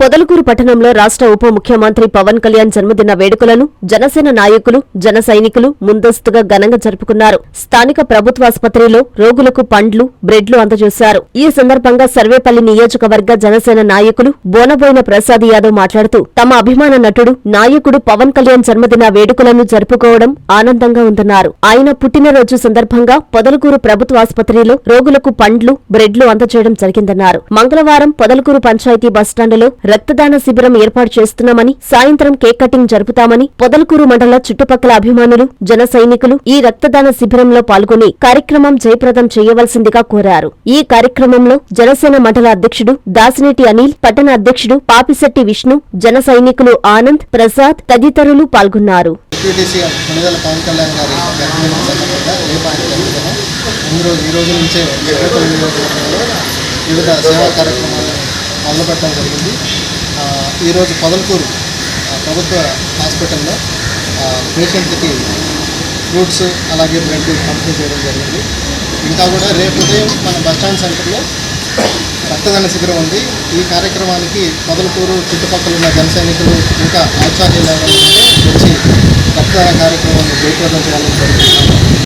పొదలకూరు పట్టణంలో రాష్ట్ర ఉప ముఖ్యమంత్రి పవన్ కళ్యాణ్ జన్మదిన వేడుకలను జనసేన నాయకులు జన సైనికులు ముందస్తుగా ఘనంగా జరుపుకున్నారు. స్థానిక ప్రభుత్వాసుపత్రిలో రోగులకు పండ్లు బ్రెడ్లు అందజేశారు. ఈ సందర్భంగా సర్వేపల్లి నియోజకవర్గ జనసేన నాయకులు బోనబోయిన ప్రసాద్ యాదవ్ మాట్లాడుతూ తమ అభిమాన నటుడు నాయకుడు పవన్ కళ్యాణ్ జన్మదిన వేడుకలను జరుపుకోవడం ఆనందంగా ఉందన్నారు. ఆయన పుట్టినరోజు సందర్భంగా పొదలకూరు ప్రభుత్వాసుపత్రిలో రోగులకు పండ్లు బ్రెడ్లు అందజేయడం జరిగిందన్నారు. మంగళవారం పొదలకూరు పంచాయతీ బస్టాండులో రక్తదాన శిబిరం ఏర్పాటు చేస్తున్నామని సాయంత్రం కేక్ కటింగ్ జరుపుతామని పొదలకూరు మండల చుట్టుపక్కల అభిమానులు జన సైనికులు ఈ రక్తదాన శిబిరంలో పాల్గొని కార్యక్రమం జయప్రదం చేయవలసిందిగా కోరారు. ఈ కార్యక్రమంలో జనసేన మండల అధ్యక్షుడు దాసినేటి అనిల్ పట్టణ అధ్యక్షుడు పాపిశెట్టి విష్ణు జన సైనికులు ఆనంద్ ప్రసాద్ తదితరులు పాల్గొన్నారు. ఈ రోజు నుంచే వివిధ సేవా కార్యక్రమాలు మొదలుపెట్టడం జరిగింది. ఈరోజు పొదలకూరు ప్రభుత్వ హాస్పిటల్లో పేషెంట్కి ఫ్రూట్స్ అలాగే బ్రెడ్ పంపిణీ చేయడం జరిగింది. ఇంకా కూడా రేపు ఉదయం మన బస్టాండ్ సెంటర్లో రక్తదాన శిబిరం ఉంది. ఈ కార్యక్రమానికి పొదలకూరు చుట్టుపక్కల ఉన్న జన సైనికులు ఇంకా ఆచార్యులు వచ్చి రక్తదాన కార్యక్రమాన్ని జయప్రదం చేయాలని కోరుకుంటున్నాను